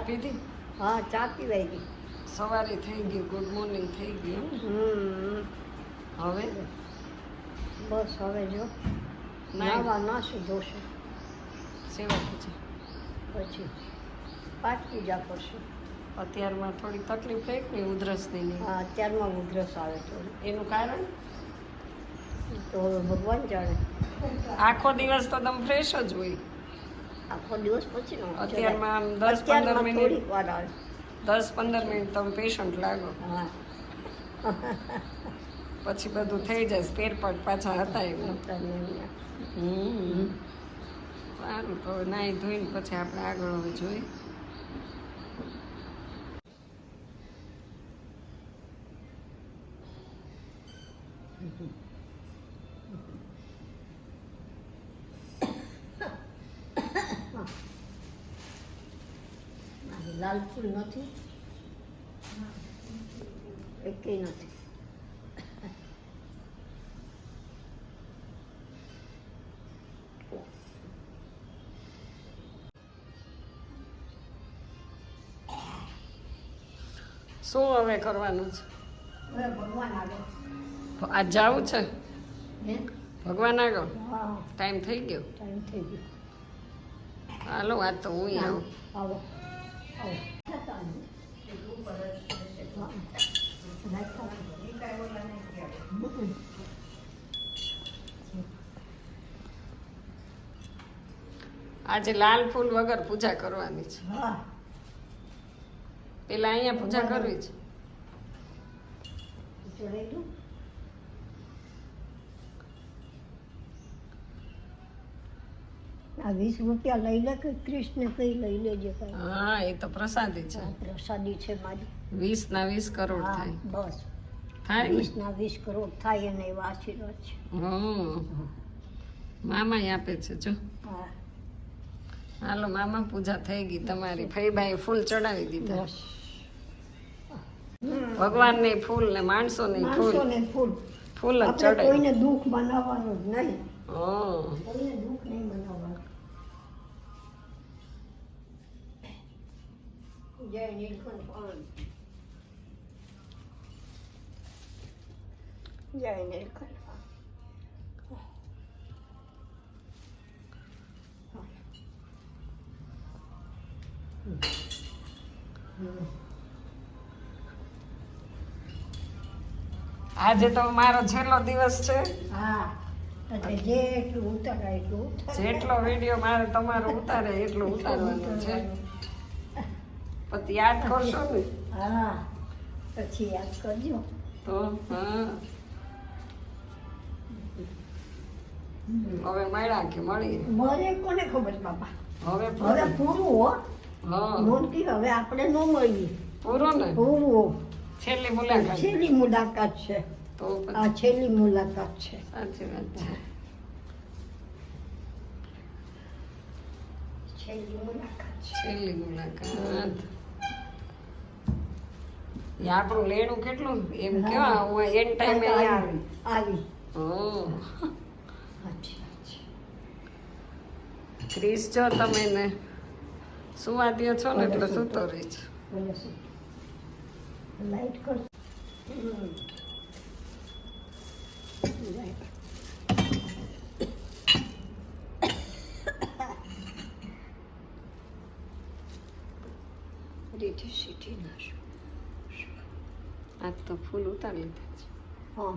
ચા પીધી? હા ચા પીવાઈ ગઈ. સવારે થઈ ગયું ગુડ મોર્નિંગ થઈ ગયું હમ. હવે? બસ હવે જો. નાવા નાસું ધોશે સેવા પછી? પછી પાઠ પૂજા કરશે. અત્યારમાં થોડી તકલીફ થઈ નહીં ઉધરસની હા અત્યારમાં ઉધરસ આવે તો એનું કારણ? તો ભગવાન જાણે. આખો દિવસ તો તમે ફ્રેશ જ હોય. આખો દિવસ પછી નો અત્યારમાં દસ પંદર મિનિટ દસ પંદર મિનિટ તમે પેશન્ટ લાગો. હા. પછી બધું થઈ જાય સ્પેર પાર્ટ પાછા હતા એમને. હમ. સારું તો નાહી ધોઈને પછી આપણે આગળ હવે જોઈએ મારે લાલ ફૂલ નથી. એકેય નથી. શું હવે કરવાનું છે? આ આજ જવું છે? ભગવાન આગળ? ટાઈમ થઈ ગયો? ટાઈમ થઈ ગયો. હાલો વાત તો હું આવો. આવો. આજે લાલ ફૂલ વગર પૂજા કરવાની છે. પેલા અહીંયા પૂજા કરવી છે જોડે તું આ વીસ રૂપિયા લઈ લે કે કૃષ્ણ કઈ લઈ લેજે હા એ તો પ્રસાદી છે. પ્રસાદી છે મારી. વીસ ના વીસ કરોડ થાય. બસ. થાય વીસ ના વીસ કરોડ થાય અને એવા આશીર્વાદ છે. મામા આપે છે જો. હાલો મામા પૂજા થઈ ગઈ તમારી. ફઈબાઈ ફૂલ ચડાવી દીધા. ભગવાન ને ફૂલ ને માણસો ને ફૂલ ફૂલ. ફૂલ જ ચડાવી. કોઈને દુઃખ બનાવવાનું જ નહીં. કોઈને દુઃખ નહીં બનાવવાનું જય નીલકંઠ ભગવાન જય નીલકંઠ ભગવાન. આજે તો મારો છેલ્લો દિવસ છે હા એટલે એટલું ઉતારાય. જેટલો વીડિયો મારે તમારો ઉતારે એટલું ઉતારવાનું છે પછી યાદ કરશો ને? હા પછી યાદ કરજો. તો હા. હવે મળ્યા કે મળી? મળે કોને ખબર બાપા? હવે હવે પૂરું. હો. હા. નોંધકી હવે આપણે ન મળીએ. પૂરો ને? પૂરું છેલ્લી મુલાકાત. છેલ્લી મુલાકાત છે. તો આ છેલ્લી મુલાકાત છે. સાચી વાત છે. છેલ્લી મુલાકાત છેલ્લી મુલાકાત. આપણું લેણું કેટલું? એમ કેવા? હું એન ટાઈમે આવી આવી છે. ક્રિસ જો તમે ને સુવા દ્યો છો ને એટલે સૂતો રહી છે. લાઈટ કર. રીઠી સીઠી નાશું. આજ તો ફૂલ ઉતારી લીધા છે હા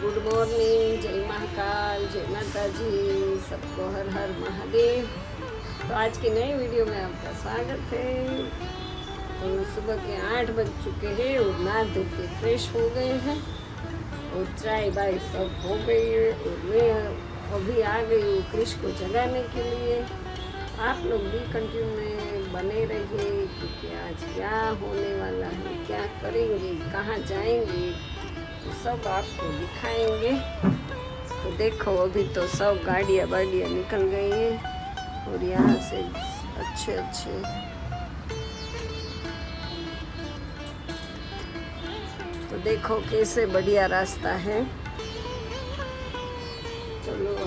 गुड मॉर्निंग जय महाकाल जय माता जी सबको हर हर महादेव। तो आज की नई वीडियो में आपका स्वागत है। तो सुबह के आठ बज चुके हैं और नहा धो के फ्रेश हो गए हैं और चाय बाय सब हो गई है और मैं अभी आ गई हूँ क्रिश को जगाने के लिए। आप लोग भी कंटिन्यू में बने रहिए, क्योंकि आज क्या होने वाला है, क्या करेंगे, कहाँ जाएँगे सब आपको दिखाएँगे। तो देखो, अभी तो सब गाड़ियाँ बाड़ियाँ निकल गई हैं और यहाँ से अच्छे अच्छे तो देखो कैसे बढ़िया रास्ता है। चलो तो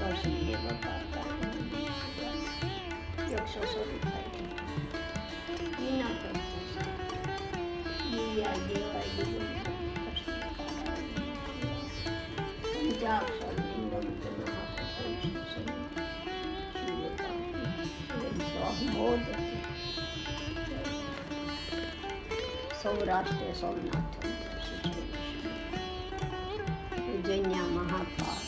Dorsun diye bakardı. Yoksa sorun kaydı. Yine yapıyorsunuz. Bir yerde kaydı. Bir daha sorun. Ben bir daha sorun. Şimdi kaldım. Şimdi sorun. Ne oldu? Sonra açtı sonra attım. Dünya mahabbat.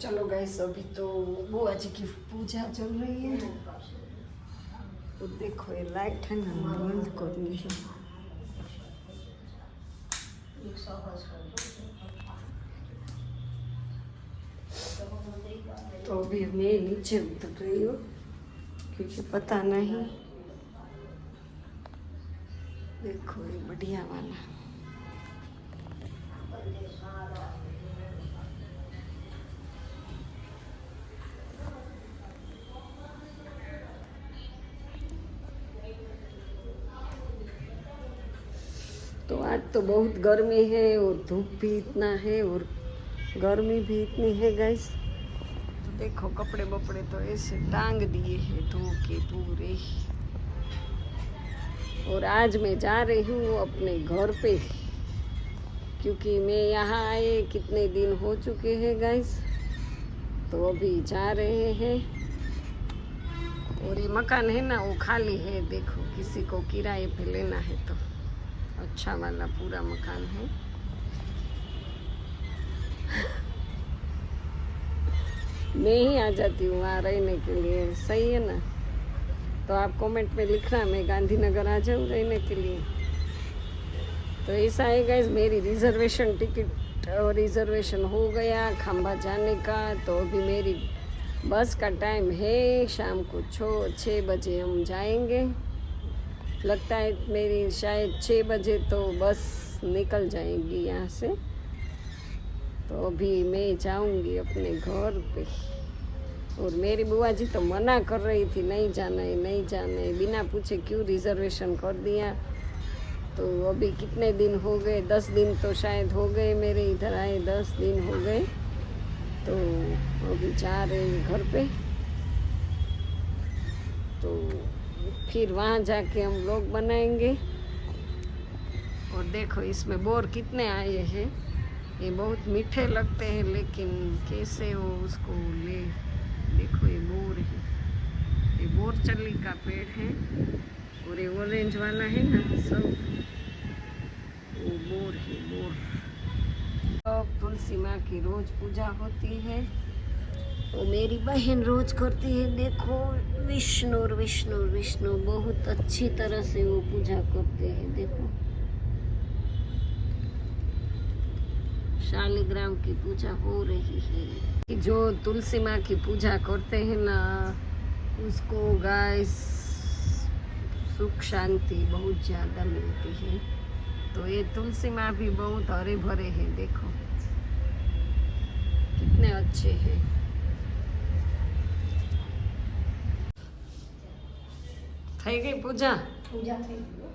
चलो गैस अभी तो बुआ जी की पूजा चल रही है। तो देखो ये लाइट है ना बंद करनी है तो अभी मैं नीचे उतर रही हूँ क्योंकि पता नहीं। देखो ये बढ़िया वाला। तो आज तो बहुत गर्मी है और धूप भी इतना है और गर्मी भी इतनी है गैस तो देखो, कपड़े बपड़े तो ऐसे टांग दिए हैं, धो के पूरे और आज मैं जा रही हूँ अपने घर पे, क्योंकि मैं यहाँ आए कितने दिन हो चुके हैं गैस तो अभी जा रहे हैं। और ये मकान है ना, वो खाली है, देखो, किसी को किराए पे लेना है तो। अच्छा वाला पूरा मकान है। मैं ही आ जाती हूँ, वहाँ रहने के लिए। सही है ना? तो आप कमेंट में लिखना, मैं गांधीनगर आ जाऊँ रहने के लिए। तो ऐसा है गैस मेरी रिजर्वेशन टिकट और रिजर्वेशन हो गया, खंबा जाने का। तो अभी मेरी बस का टाइम है, शाम को छः बजे हम जाएँगे। लगता है मेरी शायद छः बजे तो बस निकल जाएगी यहाँ से। तो अभी मैं जाऊँगी अपने घर पे। और मेरी बुआ जी तो मना कर रही थी, नहीं जाना है, नहीं जाना है। बिना पूछे क्यों रिजर्वेशन कर दिया? तो अभी कितने दिन हो गए? दस दिन तो शायद हो गए मेरे इधर आए, दस दिन हो गए। तो अभी जा रहे घर पे। तो फिर वहाँ जाके हम लोग बनाएँगे। और देखो, इसमें बोर कितने आए हैं। ये बहुत मीठे लगते हैं, लेकिन कैसे वो उसको ले, देखो ये बोर है। ये बोर चल्ली का पेड़ है, और ये ऑरेंज वाला है ना, सब। वो बोर है, बोर। अब तुलसी माँ की रोज पूजा होती है। वो मेरी बहन रोज करती है, देखो, विष्णु विष्णु विष्णु, बहुत अच्छी तरह से वो पूजा करते हैं, देखो। शालिग्राम की पूजा हो रही है। जो तुलसी माँ की पूजा करते हैं ना, उसको गाय सुख शांति बहुत ज़्यादा मिलती है। तो ये तुलसी माँ भी बहुत हरे भरे हैं, देखो। कितने अच्छे हैं। થઈ ગઈ પૂજા? પૂજા થઈ ગઈ હો.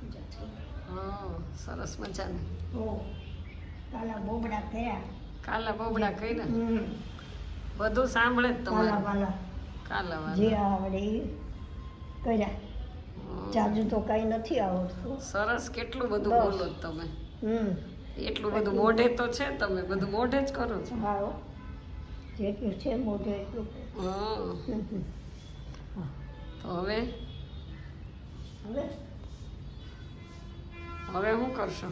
પૂજા થઈ હા સરસ મજાની. હો કાલા બોબડા કર્યા. કાલા બોબડા કર્યા? બધું સાંભળે જ કાલા તમારે વાલા. કાલા જે આવડે કર્યા. જાજુ તો કાંઈ નથી આવડતું. સરસ કેટલું બધું બોલો તમે. હમ. એટલું બધું મોઢે તો છે તમે બધું મોઢે જ કરો છો. હા. જેટલું છે મોઢે એટલું. હા. તો હવે? હવે? હવે શું કરશો?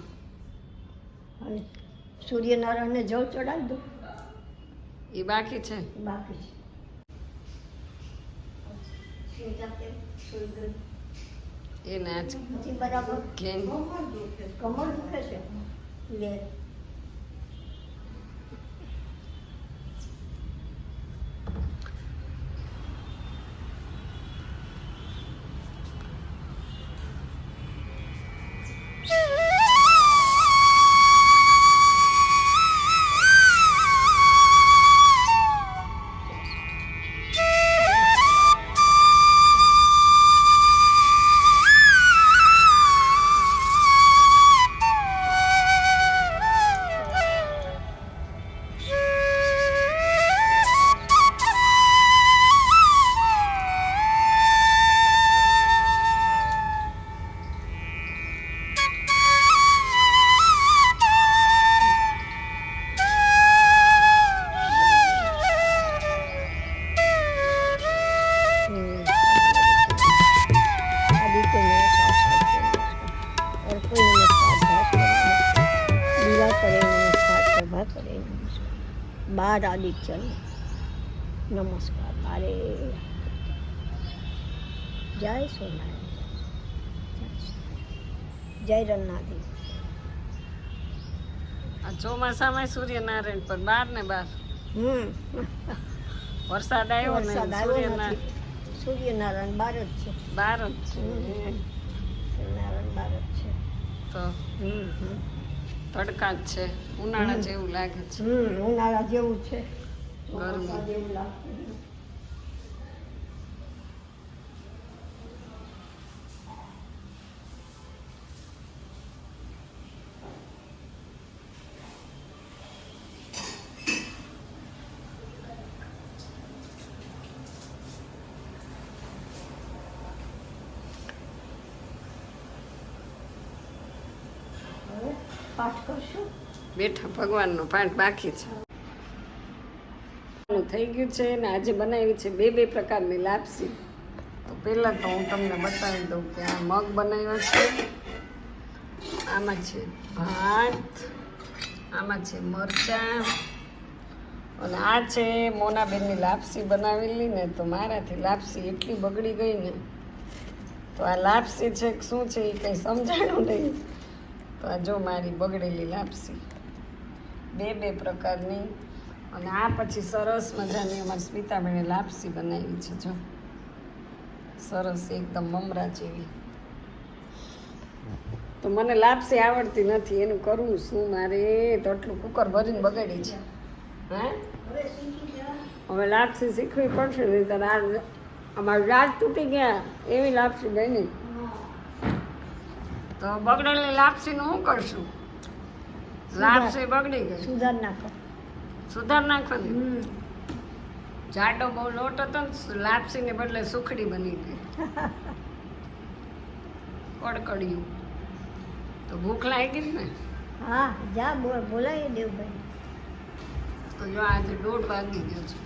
હવે સૂર્યનારાયણને જળ ચડાવી દો. એ બાકી છે? બાકી છે. એ આજ બરાબર કેમ કમર દુખે છે. નમસ્કાર આદિત્ય. નમસ્કાર. અરે જય સોનારાયણ જય રન્નાથી ચોમાસામાં સૂર્યનારાયણ પર બાર ને બાર. હમ. વરસાદ આવ્યો ને સૂર્યનારાયણ સૂર્યનારાયણ બાર જ છે. બાર જ છે. સૂર્યનારાયણ બાર જ છે. તો હમ હમ. તડકા જ છે ઉનાળા જેવું લાગે છે. ઉનાળા જેવું છે. ગરમી. જેવું લાગતું પાઠ કરશું? બેઠા ભગવાનનો પાઠ બાકી છે. થઈ ગયું છે ને આજે બનાવી છે બે બે પ્રકારની લાપસી. તો પહેલાં તો હું તમને બતાવી દઉં કે આ મગ બનાવ્યો છે. આમાં છે ભાત, આમાં છે મરચાં. અને આ છે મોનાબેનની લાપસી બનાવેલી ને તો મારાથી લાપસી એટલી બગડી ગઈ ને. તો આ લાપસી છે શું છે એ કંઈ સમજાણું નહીં. તો આ જો મારી બગડેલી લાપસી. બે બે પ્રકારની અને આ પછી સરસ મજાની અમારી સ્મિતાબેને લાપસી બનાવી છે, જો. સરસ એકદમ મમરા જેવી. તો મને લાપસી આવડતી નથી, એનું કરવું શું મારે. તો આટલું કુકર ભરીને બગાડી છે. હે? હવે લાપસી શીખવી પડશે નહીં તો અમારા રાત તૂટી ગયા, એવી લાપસી બની. તો બગડેલી લાપસીનું શું કરશું? લાપસી બગડી ગઈ. સુધાર નાખો. સુધાર નાખો જાડો બહુ લોટ હતો ને લાપસીને બદલે સુખડી બની ગઈ. કડકડિયું તો ભૂખ લાગી જ ને? હા જા બોલ બોલાય દેવભાઈ. તો જો આજે દોઢ વાગી ગયો છે.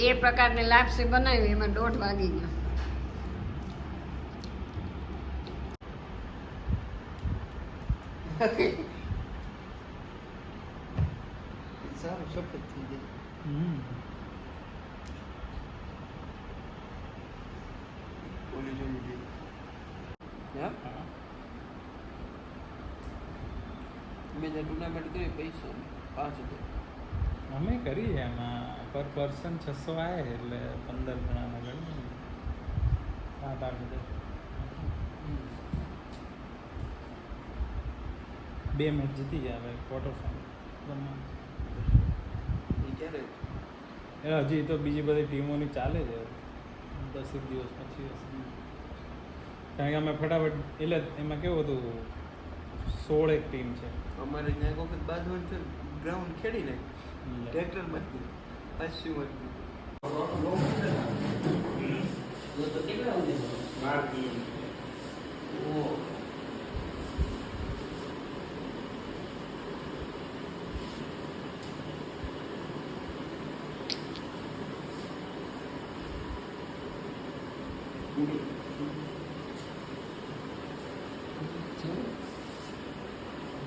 બે પ્રકારની લાપસી બનાવી એમાં દોઢ વાગી ગયો. સારું સફેદ થઈ જાય. ઓલી જોઈ હા. મેં જે ટુર્નામેન્ટ કરી પૈસા પાંચ હજાર. અમે કરીએ એમાં. પર પર્સન છસો આવે એટલે પંદર જણાના ગણીએ સાત આઠ હજાર. બે મેચ જીતી જાય ક્વાર્ટર ફાઇનલ એ ક્યારે? એ હજી તો બીજી બધી ટીમોની ચાલે છે. દસેક દિવસ પછી. કારણ કે અમે ફટાફટ એટલે એમાં કેવું હતું સોળ એક ટીમ છે. અમારે ત્યાં એક વખત છે ગ્રાઉન્ડ ખેડી નાખ્યું એટલે ટ્રેક્ટરમાંથી પાછું માંથી બાર કિલોમીટર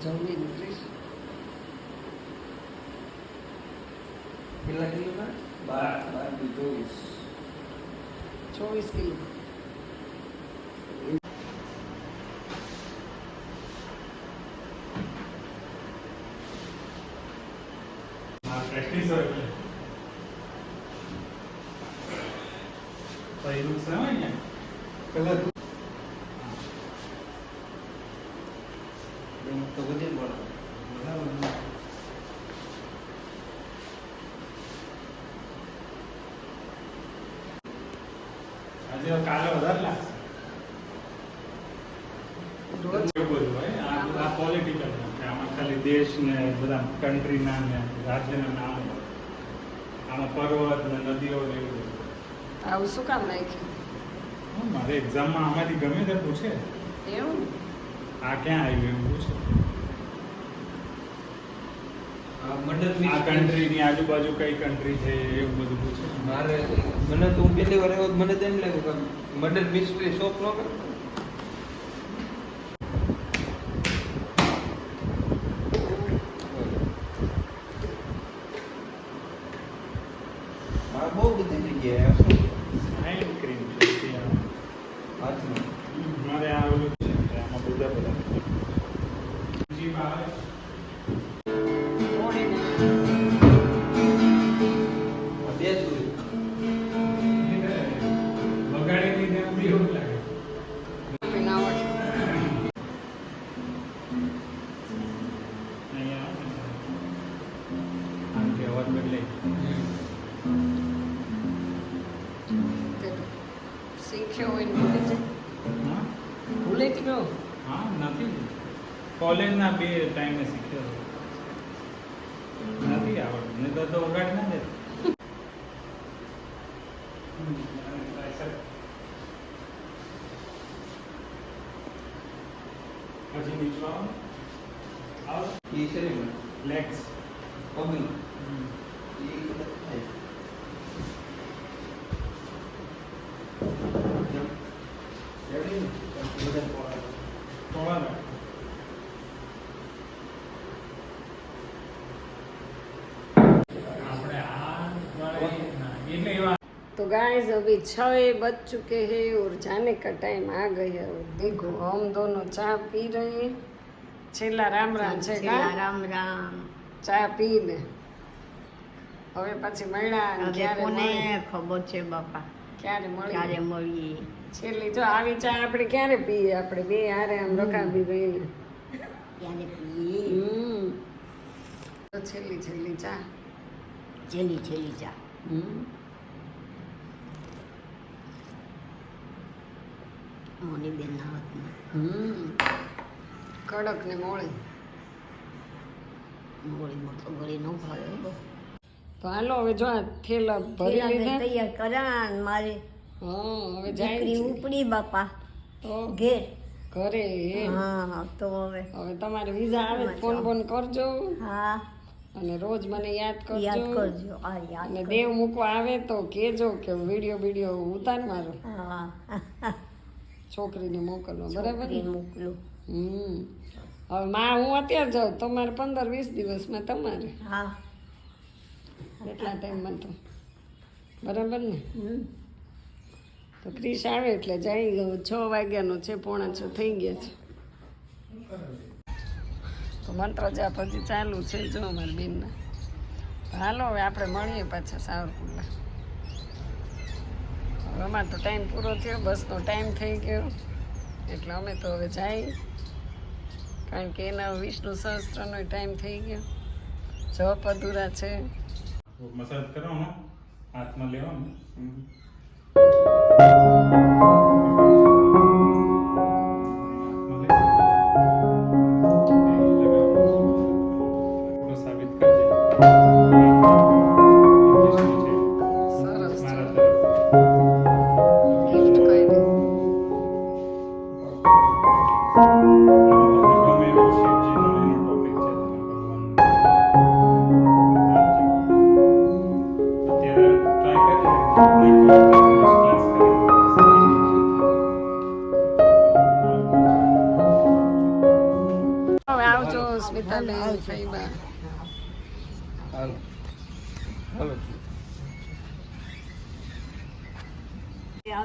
જલ્દી નીકળીશ કેટલા કિલોના બાર બારથી ચોવીસ ચોવીસ કિલો હા પ્રેક્ટિસ હોય એટલે પહેલું સમય ને પહેલા તો. બધી બરાબર? આજે કાલે વધારે લાગશે. આ પોલિટિકલ કે આમાં ખાલી દેશ ને બધા કન્ટ્રીના ને રાજ્યના નામ. આમાં પર્વત ને નદીઓ ને એવું આવું શું કામ નાખ્યું? મારે એક્ઝામમાં આમાંથી ગમે તે પૂછે. એવું? આ ક્યાં આવ્યું એવું પૂછે. આ કન્ટ્રીની આજુબાજુ કઈ કન્ટ્રી છે એવું બધું પૂછે. મારે મને તો હું પહેલી વાર આવ્યો મને તો એમ લાગ્યું કે મર્ડર મિસ્ટ્રી શોપ નો કરે કોલેજના બે ટાઈમે શીખ્યો. નથી આવડતું. નહીં તો તો વગાડ ના દે પછી નીચે આવો. આવો. એ છે ને લેગ્સ પગલું એ કદાચ થાય જેમ એવડી ને બધા પોળા થોડા રાખ. આપણે આ વાળી ના, એટલે એવા तो गाइस अभी छः बज चुके हैं और जाने का टाइम आ गया है और देखो हम दोनों चाय पी रहे हैं છેલ્લા રામ રામ છે છેલ્લા કા રામ રામ ચા પીને હવે પછી મળ્યા અને હવે ક્યારે કોને મળીએ, ખબર છે બાપા ક્યારે ક્યારે મળીએ મળીએ છેલ્લી જો આવી ચા આપણે ક્યારે પીએ આપણે બે હારે આમ રકાબી રહીને ક્યારે પીએ હમ તો છેલ્લી છેલ્લી ચા છેલ્લી છેલ્લી ચા હમ મોની ના હાથમાં હમ. કડક ને મોળી મોળીમાં તો ગળી ન ભાવે. તો હાલો હવે જો થેલા ભરી લીધા. તૈયાર કર્યા મારે હા હવે જાય ઉપડી બાપા તો ઘેર. ઘરે હા તો હવે હવે તમારે વિઝા આવે ફોન ફોન કરજો. હા. અને રોજ મને યાદ કરજો. યાદ કરજો. આ યાદ અને દેવ મૂકવા આવે તો કેજો કે વિડિયો વીડિયો ઉતાર મારો હા. છોકરીને મોકલવો બરાબર ને? મોકલું. હમ. હવે માં હું અત્યારે જાઉં તમારે પંદર વીસ દિવસમાં તમારે. હા. એટલા ટાઈમમાં તો. બરાબર ને. તો ક્રિશ આવે એટલે જઈ ગયો. છ વાગ્યાનો છે પોણા છ થઈ ગયા છે. તો મંત્ર જાપ હજી ચાલુ છે જો અમારી બેનના. હાલો હવે આપણે મળીએ પાછા સાવરકુંડલા. અમારે તો ટાઈમ પૂરો થયો બસનો ટાઈમ થઈ ગયો. એટલે અમે તો હવે જઈ કારણ કે એના વિષ્ણુ સહસ્ત્રનો ટાઈમ થઈ ગયો. જપ અધૂરા છે. મસાજ કરવાનો હાથમાં લેવાનો.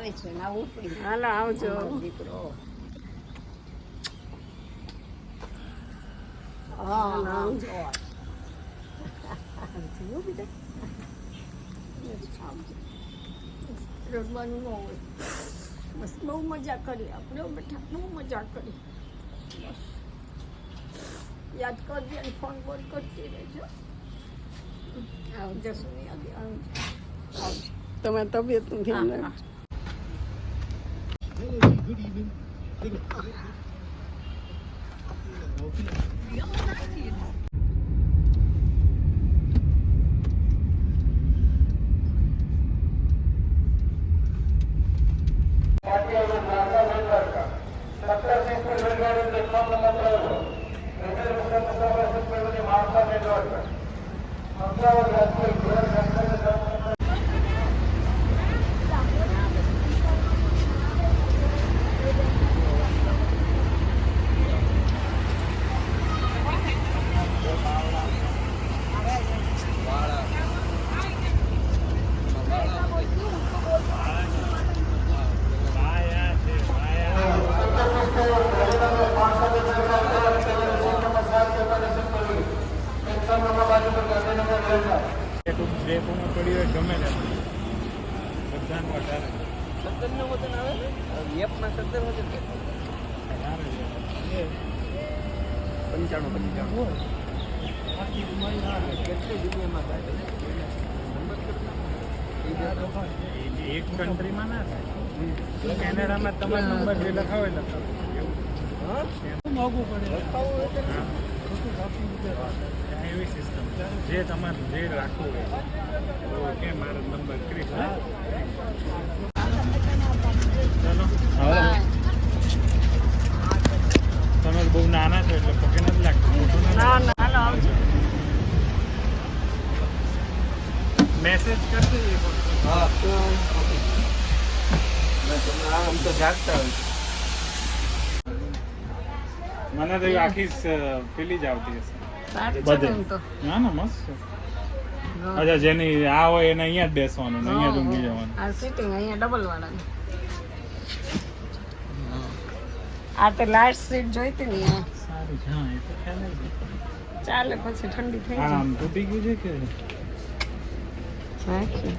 આવે છે ને ઉપડી હાલો આવજો. દીકરો. હોય. બસ બહુ મજા કરી આપણે બેઠા બહુ મજા કરી. બસ. યાદ કરજે અને ફોન બોલ કરતી રહેજો. આવજો સુનિયા આવજો. આવજો. તમારી તબિયતનું ધ્યાન રાખજો Đây là. પંચાણું પંચાણું કેટલી દુનિયામાં થાય એક કન્ટ્રીમાં ના થાય. કેનેડામાં તમારો નંબર જે લખાવો એ પડે? ત્યાં એવી સિસ્ટમ જે તમારે જે રાખવું હોય. તો કે મારો નંબર ક્રિસ ચલો બાય. તમે બહુ નાના છો એટલે પગે નથી લાગતું મોટું નથી ના ના હાલો આવજો મેસેજ કરશે હા. તો હા તમે આમ તો જાગતા હોય મને તો આખી પેલી જ આવતી હશે. બધે. ના ના મસ્ત અચ્છા જેની આ હોય એને અહીંયા જ બેસવાનું અહીંયા જ ઊંઘી જવાનું. આ સીટિંગ અહીંયા ડબલ વાળાની. આ તો લાસ્ટ સીટ જોઈતી ને. સારું હા. ચાલે પછી ઠંડી થઈ હા જાય. આમ તૂટી ગયું છે કે? Belki.